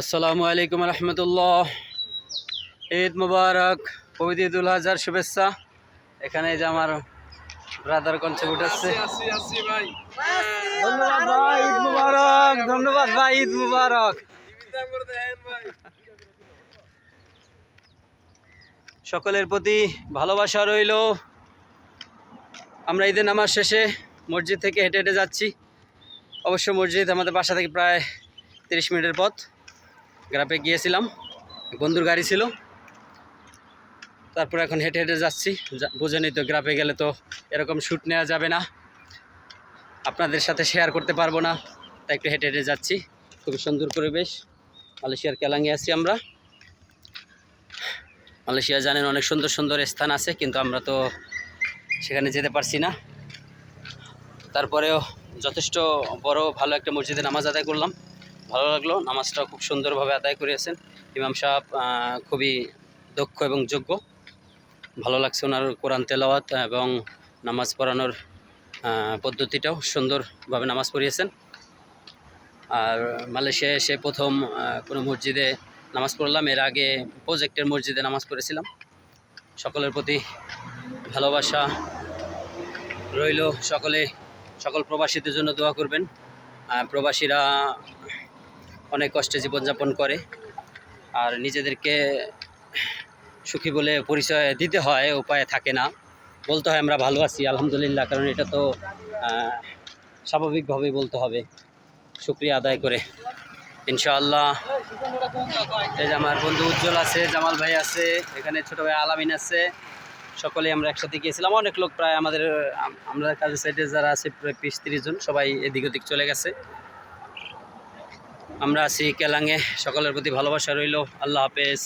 আসসালামু আলাইকুম রহমতুল্লাহ। ঈদ মুবারক, পবিত্র ঈদুল হাজার শুভেচ্ছা। এখানে যে আমার ব্রাদার কনসেপ্ট মুবারক, ধন্যবাদ ভাই, ঈদ মুবারক। সকলের প্রতি ভালোবাসা রইল। আমরা ঈদের নামাজ শেষে মসজিদ থেকে হেঁটে হেঁটে যাচ্ছি। অবশ্য মসজিদ আমাদের বাসা থেকে প্রায় তিরিশ মিনিটের পথ। গ্রাপে গিয়েছিলাম, বন্ধুর গাড়ি ছিল। তারপর এখন হেঁটে হেঁটে যাচ্ছি। বুঝেনি তো গ্রাপে গেলে তো এরকম শ্যুট নেওয়া যাবে না। আপনাদের সাথে শেয়ার করতে পারব না, তাই একটু হেঁটে হেঁটে যাচ্ছি। খুবই সুন্দর পরিবেশ। মালয়েশিয়ার কেলাঙ্গে আছি আমরা। মালয়েশিয়া জানেন অনেক সুন্দর সুন্দর স্থান আছে, কিন্তু আমরা তো সেখানে যেতে পারছি না। তারপরেও যথেষ্ট বড় ভালো একটা মসজিদে নামাজ আদায় করলাম। ভালো লাগল। নামাজটা খুব সুন্দরভাবে আদায় করিয়েছেন। ইমাম সাহেব খুবই দক্ষ এবং যোগ্য। ভালো লাগছে ওনার কোরআন তেলাওয়াত এবং নামাজ পড়ানোর পদ্ধতিটাও সুন্দরভাবে নামাজ পড়িয়েছেন। আর মালয়েশিয়া এসে প্রথম কোনো মসজিদে নামাজ পড়লাম। এর আগে প্রজেক্টের মসজিদে নামাজ পড়েছিলাম। সকলের প্রতি ভালোবাসা রইল। সকলে, সকল প্রবাসীদের জন্য দোয়া করবেন। প্রবাসীরা অনেক কষ্টে জীবনযাপন করে। আর নিজেদেরকে সুখী বলে পরিচয় দিতে হয়, উপায় থাকে না। বলতে হয় আমরা ভালো আছি, আলহামদুলিল্লাহ, কারণ এটা তো স্বাভাবিকভাবেই বলতে হবে। শুক্রিয়া আদায় করে। ইনশাআল্লাহ। এই যে আমার বন্ধু উজ্জ্বল আছে, জামাল ভাই আছে, এখানে ছোটো ভাই আলামিন আছে। সকলেই আমরা একসাথে গিয়েছিলাম। অনেক লোক প্রায় আমাদের, আম- আমরা কাজের সাইডে যারা আছে, প্রায় বিশ তিরিশ জন, সবাই এদিক ওদিক চলে গেছে। আমরা আছি কেলাঙে সকলের প্রতি ভালোবাসা রইল। আল্লাহ হাফেজ।